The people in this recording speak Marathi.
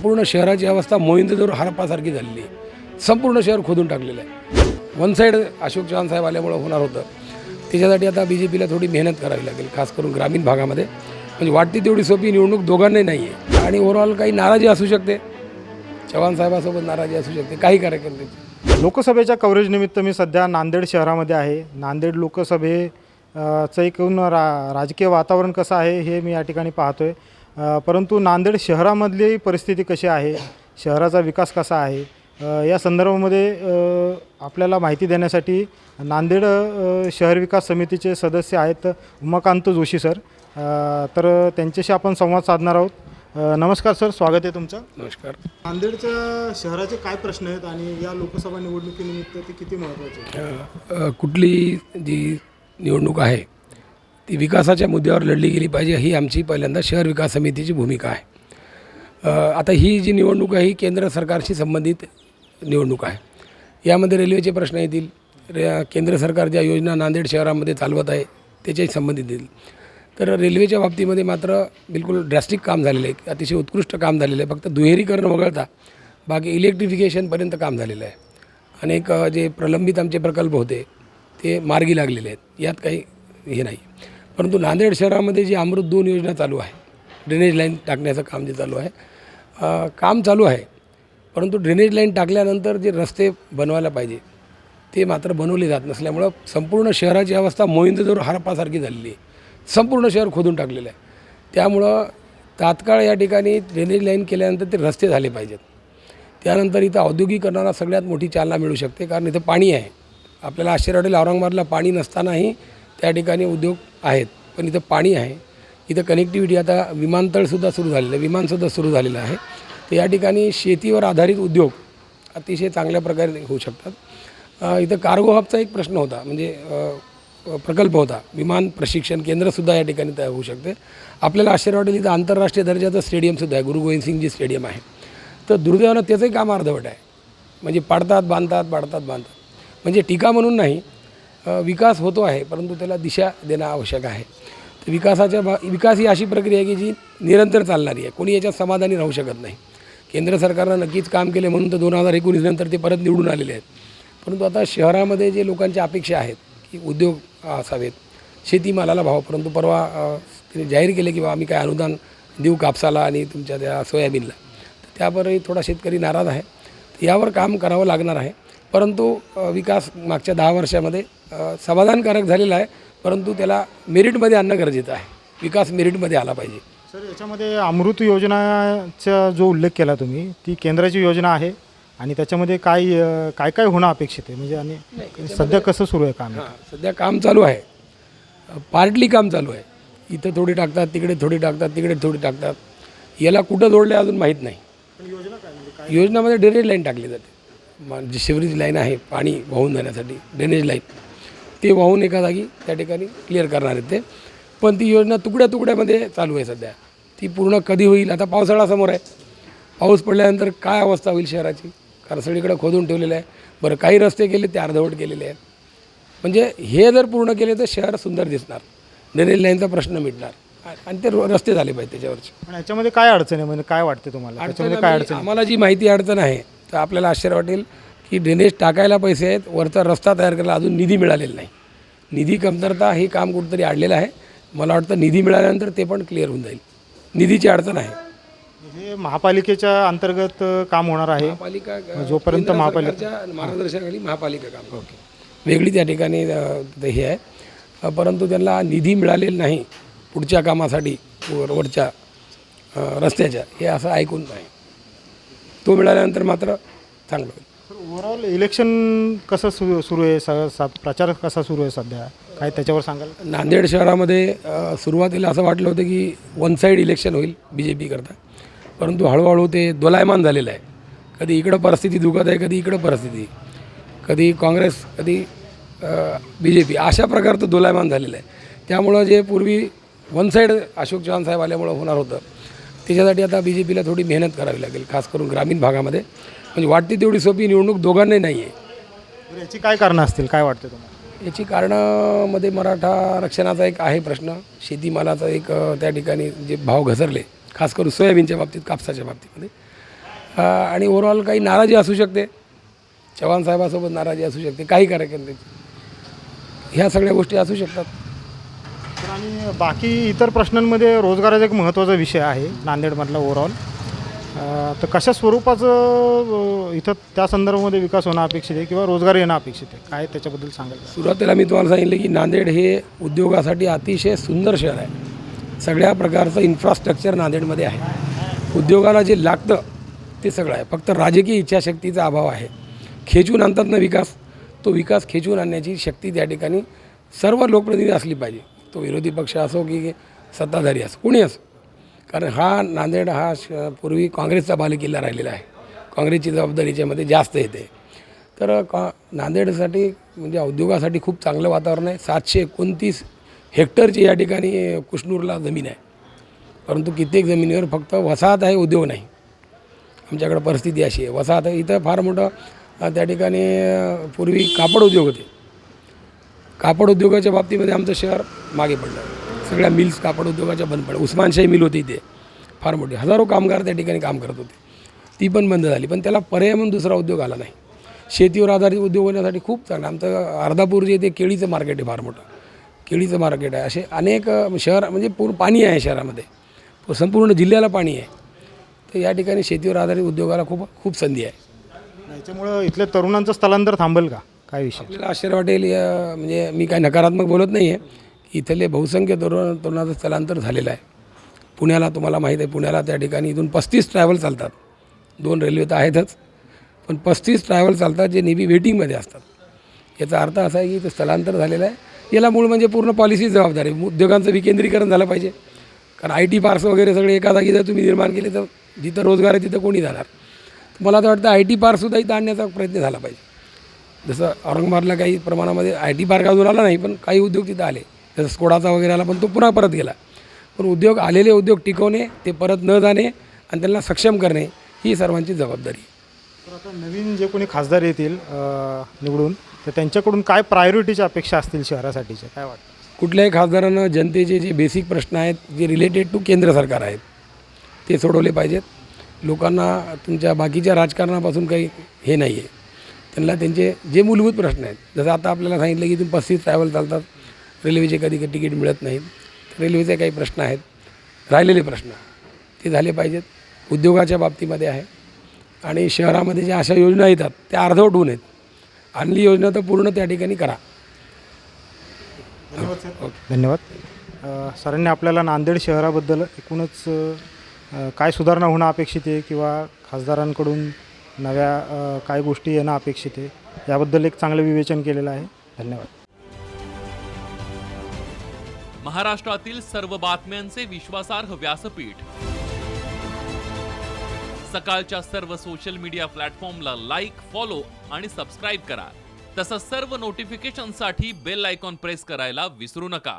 संपूर्ण शहराची अवस्था मोहिंदजोर हरपासारखी झालेली आहे. संपूर्ण शहर खोदून टाकलेलं आहे. वन साईड अशोक चव्हाण साहेब आल्यामुळं होणार होतं. त्याच्यासाठी आता बी जे पीला थोडी मेहनत करावी लागेल खास करून ग्रामीण भागामध्ये. म्हणजे वाटते तेवढी सोपी निवडणूक दोघांनाही नाही आहे आणि ओव्हरऑल काही नाराजी असू शकते. चव्हाण साहेबासोबत नाराजी असू शकते काही कार्यकर्ते लोकसभेच्या कव्हरेजनिमित्त मी सध्या नांदेड शहरामध्ये आहे. नांदेड लोकसभे चं एकूण रा राजकीय वातावरण कसं आहे हे मी या ठिकाणी पाहतो आहे परंतु नांदेड शहरामधली परिस्थिती कशी आहे? शहराचा विकास कसा आहे? या संदर्भामध्ये आपल्याला माहिती देण्यासाठी नांदेड शहर विकास समितीचे सदस्य आहेत उमाकांत जोशी सर. तर त्यांच्याशी आपण संवाद साधणार आहोत. नमस्कार सर स्वागत आहे तुमचं. नमस्कार. नांदेडच्या शहराचे काय प्रश्न आहेत आणि या लोकसभा निवडणुकीनिमित्त ते किती महत्त्वाचे कुठली जी निवडणूक आहे ती विकासाच्या मुद्द्यावर लढली गेली पाहिजे ही आमची पहिल्यांदा शहर विकास समितीची भूमिका आहे. आता ही जी निवडणूक आहे ही केंद्र सरकारशी संबंधित निवडणूक आहे. यामध्ये रेल्वेचे प्रश्न येतील रे केंद्र सरकार ज्या योजना नांदेड शहरामध्ये चालवत आहे त्याच्याशी संबंधित येतील. तर रेल्वेच्या बाबतीमध्ये मात्र बिलकुल ड्रॅस्टिक काम झालेलं आहे अतिशय उत्कृष्ट काम झालेलं आहे. फक्त दुहेरीकरण वगळता बाकी इलेक्ट्रिफिकेशनपर्यंत काम झालेलं आहे. अनेक जे प्रलंबित आमचे प्रकल्प होते ते मार्गी लागलेले आहेत. यात काही हे नाही. परंतु नांदेड शहरामध्ये जी अमृत दोन योजना चालू आहे ड्रेनेज लाईन टाकण्याचं काम जे चालू आहे काम चालू आहे. परंतु ड्रेनेज लाईन टाकल्यानंतर जे रस्ते बनवायला पाहिजे ते मात्र बनवले जात नसल्यामुळं संपूर्ण शहराची अवस्था मोहिंदजोर हरपासारखी झालेली आहे. संपूर्ण शहर खोदून टाकलेलं आहे. त्यामुळं तात्काळ या ठिकाणी ड्रेनेज लाईन केल्यानंतर ते रस्ते झाले पाहिजेत. त्यानंतर इथं औद्योगिकरणाला सगळ्यात मोठी चालना मिळू शकते कारण इथं पाणी आहे. आपल्याला आश्चर्य वाटेल औरंगाबादला पाणी नसतानाही त्या ठिकाणी उद्योग आहेत. पण इथं पाणी आहे. इथं कनेक्टिव्हिटी आता विमानतळसुद्धा सुरू झालेलं आहे. विमानसुद्धा सुरू झालेलं आहे. तर या ठिकाणी शेतीवर आधारित उद्योग अतिशय चांगल्या प्रकारे होऊ शकतात. इथं कार्गो हबचा एक प्रश्न होता. म्हणजे प्रकल्प होता. विमान प्रशिक्षण केंद्रसुद्धा या ठिकाणी तयार होऊ शकते. आपल्याला आश्चर्य वाटेल इथं आंतरराष्ट्रीय दर्जाचं स्टेडियमसुद्धा आहे. गुरु गोविंद सिंगजी स्टेडियम आहे. तर दुर्दैवानं त्याचंही काम अर्धवट आहे. म्हणजे पाडतात बांधतात पाडतात बांधतात. म्हणजे टीका म्हणून नाही विकास होतो आहे परंतु त्याला दिशा देणं आवश्यक आहे. तर विकासाच्या बा विकास ही अशी प्रक्रिया आहे की जी निरंतर चालणारी आहे. कोणी याच्यात समाधानी राहू शकत नाही. केंद्र सरकारनं नक्कीच काम केले म्हणून तर दोन हजार एकोणीस नंतर ते परत निवडून आलेले आहेत. परंतु आता शहरामध्ये जे लोकांच्या अपेक्षा आहेत की उद्योग असावेत शेतीमालाला भाव परंतु परवा तिने जाहीर केले की बा आम्ही काय अनुदान देऊ कापसाला आणि तुमच्या त्या सोयाबीनला. तर त्यावरही थोडा शेतकरी नाराज आहे. तर यावर काम करावं लागणार आहे. परंतु विकास मागच्या दहा वर्षामध्ये समाधानकारक झालेला आहे परंतु त्याला मेरिटमध्ये आणणं गरजेचं आहे. विकास मेरिटमध्ये आला पाहिजे. सर याच्यामध्ये अमृत योजनाचा जो उल्लेख केला तुम्ही ती केंद्राची योजना आहे आणि त्याच्यामध्ये काय काय काय होणं अपेक्षित आहे? म्हणजे आणि सध्या कसं सुरू आहे काम? हां सध्या काम चालू आहे. पार्टली काम चालू आहे. इथं थोडी टाकतात तिकडे थोडी टाकतात तिकडे थोडी टाकतात. याला कुठं जोडलं अजून माहीत नाही. योजना काय? म्हणजे योजनामध्ये ड्रेनेज लाईन टाकली जाते. जी शिवरीज लाईन आहे पाणी वाहून जाण्यासाठी ड्रेनेज लाईन ते वाहून एका जागी त्या ठिकाणी क्लिअर करणार आहेत ते. पण ती योजना तुकड्या तुकड्यामध्ये चालू आहे सध्या. ती पूर्ण कधी होईल? आता पावसाळा समोर आहे. पाऊस पडल्यानंतर काय अवस्था होईल शहराची? कारण सगळीकडे खोदून ठेवलेलं आहे. बरं काही रस्ते केले ते अर्धवट केलेले आहेत. म्हणजे हे जर पूर्ण केले तर शहर सुंदर दिसणार. ड्रेनेज लाईनचा प्रश्न मिटणार. आणि ते रस्ते झाले पाहिजे त्याच्यावरचे. पण याच्यामध्ये काय अडचण आहे? म्हणजे काय वाटते तुम्हाला? काय अडचण आम्हाला जी माहिती अडचण आहे तर आपल्याला आश्चर्य वाटेल की ड्रेनेज टाकायला पैसे आहेत वरचा रस्ता तयार करायला अजून निधी मिळालेला नाही. निधी कमतरता हे काम कुठंतरी अडलेलं आहे. मला वाटतं निधी मिळाल्यानंतर ते पण क्लिअर होऊन जाईल. निधीची अडचण आहे. हे महापालिकेच्या अंतर्गत काम होणार आहे. महापालिका जोपर्यंत महापालिका- मार्गदर्शनाखाली महापालिका काम करते. वेगळी त्या ठिकाणी हे आहे. परंतु त्यांना निधी मिळालेला नाही पुढच्या कामासाठी वर वरच्या रस्त्याच्या हे असं ऐकून नाही. तो मिळाल्यानंतर मात्र चांगलं होईल. ओव्हरऑल इलेक्शन कसं सुरू सुरू आहे? स स- प्रचार कसा सुरू आहे सध्या? काय त्याच्यावर सांगाल? नांदेड शहरामध्ये सुरुवातीला असं वाटलं होतं की वन साईड इलेक्शन होईल बी जे पीकरता परंतु हळूहळू ते दोलायमान झालेलं आहे. कधी इकडं परिस्थिती दुखत आहे कधी इकडं परिस्थिती. कधी काँग्रेस कधी बी जे पी अशा प्रकारचं दोलायमान झालेलं आहे. त्यामुळं जे पूर्वी वन साईड अशोक चव्हाण साहेब आल्यामुळं होणार होतं त्याच्यासाठी आता बी जे पीला थोडी मेहनत करावी लागेल खास करून ग्रामीण भागामध्ये. म्हणजे वाटते तेवढी सोपी निवडणूक दोघांनाही नाही आहे याची काय कारणं असतील? काय वाटतं तुम्हाला? याची कारणामध्ये मराठा आरक्षणाचा एक आहे प्रश्न. शेतीमालाचा एक अ, त्या ठिकाणी जे भाव घसरले खास करून सोयाबीनच्या बाबतीत कापसाच्या बाबतीमध्ये. अ, आणि ओव्हरऑल काही नाराजी असू शकते. चव्हाण साहेबासोबत नाराजी असू शकते. काही कार्यकर्त्याची. ह्या सगळ्या गोष्टी असू शकतात. तर आणि बाकी इतर प्रश्नांमध्ये रोजगाराचा एक महत्त्वाचा विषय आहे नांदेडमधला ओव्हरऑल तर कशा स्वरूपाचं इथं त्या संदर्भामध्ये विकास होणं अपेक्षित आहे किंवा रोजगार येणं अपेक्षित आहे? काय त्याच्याबद्दल सांगायचं सुरुवातीला मी तुम्हाला सांगितलं की नांदेड हे उद्योगासाठी अतिशय सुंदर शहर आहे. सगळ्या प्रकारचं इन्फ्रास्ट्रक्चर नांदेडमध्ये आहे. उद्योगाला जे लागतं ते सगळं आहे. फक्त राजकीय इच्छाशक्तीचा अभाव आहे. खेचून आणतात ना विकास तो विकास खेचून आणण्याची शक्ती त्या ठिकाणी सर्व लोकप्रतिनिधी असली पाहिजे. तो विरोधी पक्ष असो की सत्ताधारी असो कोणी असो. कारण हा नांदेड हा श पूर्वी काँग्रेसचा बालेकिल्ला राहिलेला आहे. काँग्रेसची जबाबदारी याच्यामध्ये जास्त येते. तर का नांदेडसाठी म्हणजे उद्योगासाठी खूप चांगलं वातावरण आहे. सातशे एकोणतीस हेक्टरची या ठिकाणी कुष्णूरला जमीन आहे. परंतु कित्येक जमिनीवर फक्त वसाहत आहे उद्योग नाही. आमच्याकडं परिस्थिती अशी आहे. वसाहत आहे इथं फार मोठं त्या ठिकाणी पूर्वी कापड उद्योग होते. कापड उद्योगाच्या बाबतीमध्ये आमचं शहर मागे पडलं. सगळ्या मिल्स कापड उद्योगाच्या बंद पडल्या. उस्मानशाही मिल होती इथे. फार मोठी. हजारो कामगार त्या ठिकाणी काम करत होते. ती पण बंद झाली. पण त्याला पर्याय म्हणून दुसरा उद्योग आला नाही. शेतीवर आधारित उद्योग होण्यासाठी खूप चांगलं. आमचं अर्धापूर जे ते केळीचं मार्केट आहे फार मोठं. केळीचं मार्केट आहे. असे अनेक शहर म्हणजे पूर्ण पाणी आहे शहरामध्ये. संपूर्ण जिल्ह्याला पाणी आहे. तर या ठिकाणी शेतीवर आधारित उद्योगाला खूप खूप संधी आहे. याच्यामुळं इथल्या तरुणांचं स्थलांतर थांबेल का? काय विषय? आपल्याला आश्चर्य वाटेल या- म्हणजे मी काय नकारात्मक बोलत नाही आहे की इथले बहुसंख्य तरुण तरुणाचं स्थलांतर झालेलं आहे. पुण्याला तुम्हाला माहीत आहे पुण्याला त्या ठिकाणी इथून पस्तीस ट्रॅव्हल चालतात. दोन रेल्वे तर आहेतच. पण पस्तीस ट्रॅव्हल चालतात जे नेहमी वेटिंगमध्ये असतात. याचा अर्थ असा आहे की इथं स्थलांतर झालेलं आहे. याला मूळ म्हणजे पूर्ण पॉलिसी जबाबदारी. आहे उद्योगांचं विकेंद्रीकरण झालं पाहिजे. कारण आय टी पार्क्स वगैरे सगळे एका जागी जर तुम्ही निर्माण केले तर जिथं रोजगार आहे तिथं कोणी जाणार? मला तर वाटतं आय टी पार्कसुद्धा इथं आणण्याचा प्रयत्न झाला पाहिजे. जसं औरंगाबादला काही प्रमाणामध्ये आय टी पार्क अजून आला नाही पण काही उद्योग तिथं आले. जसं स्कोडाचा वगैरे आला पण तो पुन्हा परत गेला. पण उद्योग आलेले उद्योग टिकवणे ते परत न जाणे आणि त्यांना सक्षम करणे ही सर्वांची जबाबदारी. आहे. तर आता नवीन जे कोणी खासदार येतील निवडून तर त्यांच्याकडून काय प्रायोरिटीच्या अपेक्षा असतील शहरासाठीच्या? काय वाटतं? कुठल्याही खासदारानं जनतेचे जे बेसिक प्रश्न आहेत जे रिलेटेड टू केंद्र सरकार आहेत ते सोडवले पाहिजेत. लोकांना तुमच्या बाकीच्या राजकारणापासून काही हे नाही आहे त्यांना त्यांचे जे मूलभूत प्रश्न आहेत. जसं आता आपल्याला सांगितलं की तुम्ही पस्तीस ट्रॅव्हल चालतात. रेल्वेचे कधी कधी तिकीट मिळत नाहीत. रेल्वेचे काही प्रश्न आहेत. राहिलेले प्रश्न ते झाले पाहिजेत. उद्योगाच्या बाबतीमध्ये आहे. आणि शहरामध्ये ज्या अशा योजना येतात त्या अर्धवट होऊन आहेत. आणली योजना तर पूर्ण त्या ठिकाणी करा. धन्यवाद सरांनी आपल्याला नांदेड शहराबद्दल एकूणच काय सुधारणा होणं अपेक्षित आहे किंवा खासदारांकडून नव्या काय गोष्टी येणं अपेक्षित आहे. याबद्दल एक चांगलं विवेचन केलेलं आहे. धन्यवाद. महाराष्ट्रातील सर्व बातम्यांचे विश्वासार्ह व्यासपीठ. सकाळच्या सर्व सोशल मीडिया प्लॅटफॉर्मला लाईक फॉलो आणि सबस्क्राईब करा. तसंच सर्व नोटिफिकेशनसाठी बेल आयकॉन प्रेस करायला विसरू नका.